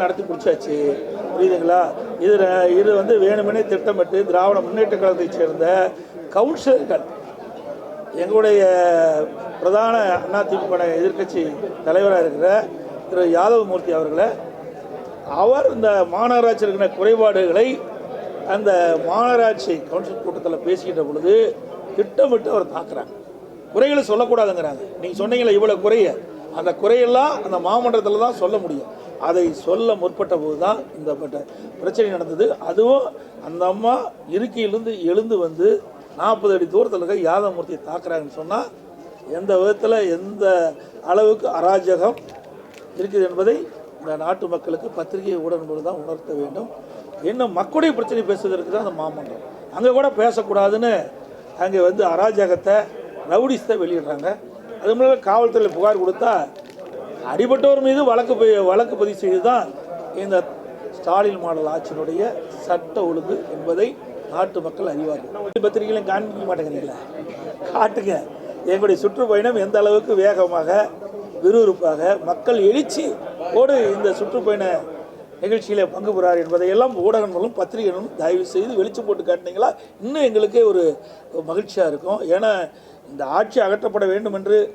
நடத்தி பிடிச்சாச்சு புரியுதுங்களா? இதில் இது வந்து வேணுமெனே திட்டமிட்டு திராவிட முன்னேற்ற கழகத்தைச் சேர்ந்த கவுன்சிலர்கள் எங்களுடைய பிரதான அதிமுக எதிர்க்கட்சி தலைவராக இருக்கிற திரு யாதவமூர்த்தி அவர்களை அவர் இந்த மாநகராட்சி இருக்கிற குறைபாடுகளை அந்த மாநகராட்சி கவுன்சில் கூட்டத்தில் பேசிக்கிட்ட பொழுது திட்டமிட்டு அவர் தாக்குறாங்க. குறைகளை சொல்லக்கூடாதுங்கிறாங்க. நீங்கள் சொன்னீங்களே இவ்வளோ குறைய. அந்த குறையெல்லாம் அந்த மாமன்றத்தில் தான் சொல்ல முடியும். அதை சொல்ல முற்பட்ட போது தான் இந்த பட்ட- பிரச்சனை நடந்தது. அதுவும் அந்த அம்மா இருக்கையிலிருந்து எழுந்து வந்து நாற்பது அடி தூரத்தில் இருக்க யாதமூர்த்தியை தாக்குறாங்கன்னு சொன்னால் எந்த விதத்தில் எந்த அளவுக்கு அராஜகம் இருக்குது என்பதை இந்த நாட்டு மக்களுக்கு பத்திரிகை ஊடகம் தான் உணர்த்த வேண்டும். இன்னும் மக்களுடைய பிரச்சனை பேசுவதற்கு தான் அந்த மாமன்றம் அங்கே கூட பேசக்கூடாதுன்னு அங்கே வந்து அராஜகத்தை ரவுடிஸ்தை வெளியிடுறாங்க. அது மூலம் காவல்துறையில் புகார் கொடுத்தா அடிபட்டோர் மீது வழக்கு பதி- வழக்கு பதிவு செய்து தான் இந்த ஸ்டாலின் மாடல் ஆட்சியினுடைய சட்ட ஒழுங்கு என்பதை நாட்டு மக்கள் அறிவார்கள். பத்திரிகைகளையும் காண்பிக்க மாட்டேங்கிறீங்களா காட்டுங்க. எங்களுடைய சுற்றுப்பயணம் எந்த அளவுக்கு வேகமாக விறுவிறுப்பாக மக்கள் எழுச்சி ஓடு இந்த சுற்றுப்பயண நிகழ்ச்சியில் பங்கு பெறார் என்பதையெல்லாம் ஊடகங்களும் பத்திரிகைகளும் தயவு செய்து வெளிச்சம் போட்டு காட்டினீங்களா? இன்னும் எங்களுக்கே ஒரு மகிழ்ச்சியாக இருக்கும். ஏன்னா இந்த ஆட்சி அகற்றப்பட வேண்டும் என்று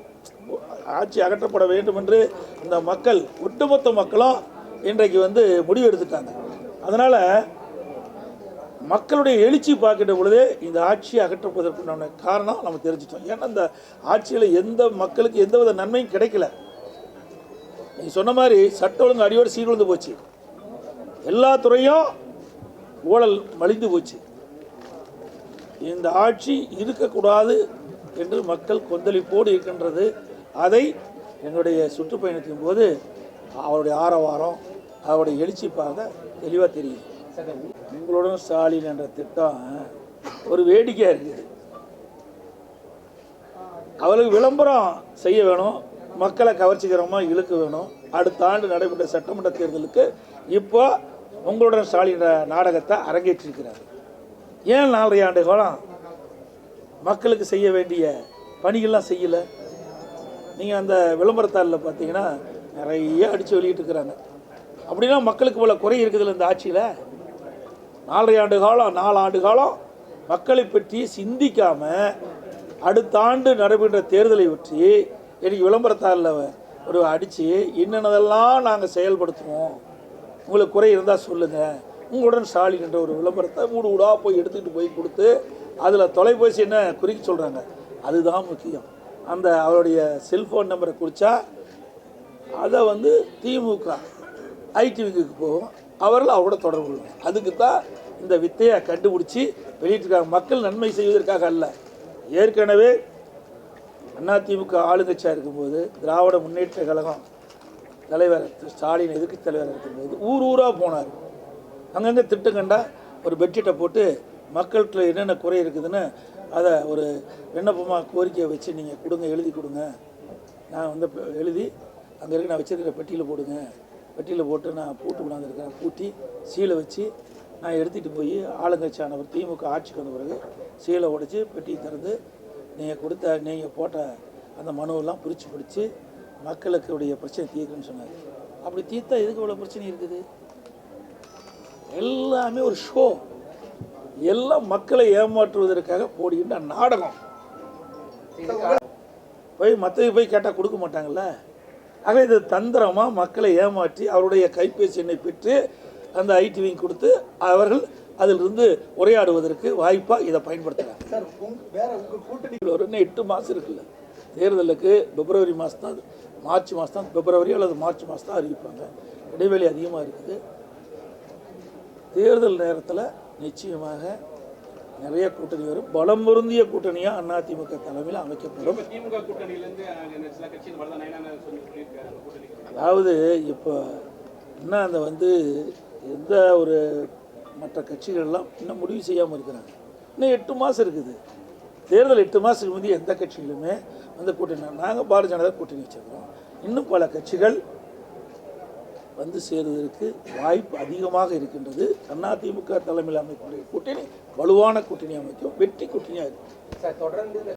ஆட்சி அகற்றப்பட வேண்டும் என்று இந்த மக்கள் ஒட்டுமொத்த மக்களும் இன்றைக்கு வந்து முடிவு எடுத்துட்டாங்க. அதனால் மக்களுடைய எழுச்சி பார்க்கின்ற பொழுதே இந்த ஆட்சியை அகற்றுவதற்குண்டான காரணம் நம்ம தெரிஞ்சிட்டோம். ஏன்னா இந்த ஆட்சியில் எந்த மக்களுக்கு எந்த வித நன்மையும் கிடைக்கல. நீ சொன்ன மாதிரி சட்ட ஒழுங்கு அடியோடு சீர்குலைந்து போச்சு. எல்லா துறையும் ஊழல் மலிந்து போச்சு. இந்த ஆட்சி இருக்கக்கூடாது என்று மக்கள் கொந்தளிப்போடு இருக்கின்றது. அதை என்னுடைய சுற்றுப்பயணத்தின் போது அவருடைய ஆரவாரம் அவருடைய எழுச்சி பார்க்க தெளிவாக தெரியும். உங்களுடன் ஸ்டாலின் என்ற திட்டம் ஒரு வேடிக்கையாக இருக்குது. அவளுக்கு விளம்பரம் செய்ய வேணும் மக்களை கவர்ச்சிகரமாக இழுக்க வேணும். அடுத்த ஆண்டு நடைபெற்ற சட்டமன்ற தேர்தலுக்கு இப்போ உங்களுடன் ஸ்டாலின் நாடகத்தை அரங்கேற்றிருக்கிறார். ஏன் நாலரை ஆண்டு காலம் மக்களுக்கு செய்ய வேண்டிய பணிகள்லாம் செய்யலை? நீங்கள் அந்த விளம்பரத்தாளில் பார்த்தீங்கன்னா நிறைய அடித்து வெளியிட்டு இருக்கிறாங்க. அப்படின்னா மக்களுக்கு இவ்வளோ குறை இருக்குதுல்ல இந்த ஆட்சியில்? நாலரை ஆண்டு காலம் நாலு ஆண்டு காலம் மக்களை பற்றி சிந்திக்காம அடுத்த ஆண்டு நடைபெற்ற தேர்தலை பற்றி எனக்கு விளம்பரத்தாளில் ஒரு அடித்து என்னென்னதெல்லாம் நாங்கள் செயல்படுத்துவோம் உங்களுக்கு குறை இருந்தால் சொல்லுங்கள் உங்களுடன் ஸ்டாலின் என்ற ஒரு விளம்பரத்தை மூடு ஊடாக போய் எடுத்துக்கிட்டு போய் கொடுத்து அதில் தொலைபேசி என்ன குறிக்க சொல்கிறாங்க அதுதான் முக்கியம். அந்த அவருடைய செல்ஃபோன் நம்பரை குறித்தா அதை வந்து திமுக ஐடி விங்குக்கு போகும். அவர்கள் அவரோட தொடர்பு கொள்வாங்க. அதுக்கு தான் இந்த வித்தையை கண்டுபிடிச்சி வெளியிட்டிருக்காங்க. மக்கள் நன்மை செய்வதற்காக அல்ல. ஏற்கனவே அதிமுக ஆளுங்கட்சியாக இருக்கும்போது திராவிட முன்னேற்ற கழகம் தலைவர் ஸ்டாலின் எதிர்க்கட்சி தலைவர் இருக்கும்போது ஊர் ஊராக போனார். அங்கங்கே திட்டம் கண்டா ஒரு பெட்ஷீட்டை போட்டு மக்கள்கிட்ட என்னென்ன குறை இருக்குதுன்னு அதை ஒரு விண்ணப்பமாக கோரிக்கையை வச்சு நீங்கள் கொடுங்க எழுதி கொடுங்க. நான் வந்து எழுதி அங்கே இருக்க நான் வச்சுருக்கிற பெட்டியில் போடுங்க. பெட்டியில் போட்டு நான் பூட்டு கொண்டாந்துருக்கேன் பூட்டி சீலை வச்சு நான் எடுத்துகிட்டு போய் ஆளுங்கட்சியானவர் திமுக ஆட்சிக்கு வந்த பிறகு சீலை உடைச்சி பெட்டியை திறந்து நீங்கள் கொடுத்த நீங்கள் போட்ட அந்த மனுவெல்லாம் பிரித்து பிடிச்சி மக்களுக்குடைய பிரச்சனை தீர்க்குன்னு சொன்னார். அப்படி தீர்த்தா எதுக்கு இவ்வளோ பிரச்சனை இருக்குது? எல்லாமே ஒரு ஷோ எல்லாம் மக்களை ஏமாற்றுவதற்காக போடுகின்ற நாடகம். போய் மற்றவை போய் கேட்டால் கொடுக்க மாட்டாங்கல்ல? ஆக இது தந்திரமாக மக்களை ஏமாற்றி அவருடைய கைபேசி எண்ணை பெற்று அந்த ஐடி விங் கொடுத்து அவர்கள் அதிலிருந்து உரையாடுவதற்கு வாய்ப்பாக இதை பயன்படுத்துகிறாங்க சார் வேற உங்க கூட்டணி ஒரு எட்டு மாதம் இருக்குல்ல. தேர்தலுக்கு பிப்ரவரி மாதம் தான் மார்ச் மாதம் தான் பிப்ரவரி அல்லது மார்ச் மாதம் தான் அறிவிப்பாங்க. இடைவெளி அதிகமாக இருக்குது. தேர்தல் நேரத்தில் நிச்சயமாக நிறைய கூட்டணி வரும். பலம் பொருந்திய கூட்டணியாக அதிமுக தலைமையில் அமைக்கப்படும். அதாவது இப்போ இன்னும் அந்த வந்து எந்த ஒரு மற்ற கட்சிகள்லாம் இன்னும் முடிவு செய்யாமல் இருக்கிறாங்க. இன்னும் எட்டு மாதம் இருக்குது. தேர்தல் எட்டு மாதத்துக்கு முந்தைய எந்த கட்சிகளுமே வந்து கூட்டணி நாங்கள் பாரதிய ஜனதா கூட்டணி வச்சிருக்கிறோம். இன்னும் பல கட்சிகள் வந்து சேருவதற்கு வாய்ப்பு அதிகமாக இருக்கின்றது. அதிமுக தலைமையில் அமைக்கக்கூடிய கூட்டணி வலுவான கூட்டணி அமைக்கும் வெற்றி கூட்டணியாக இருக்கும். சார் தொடர்ந்து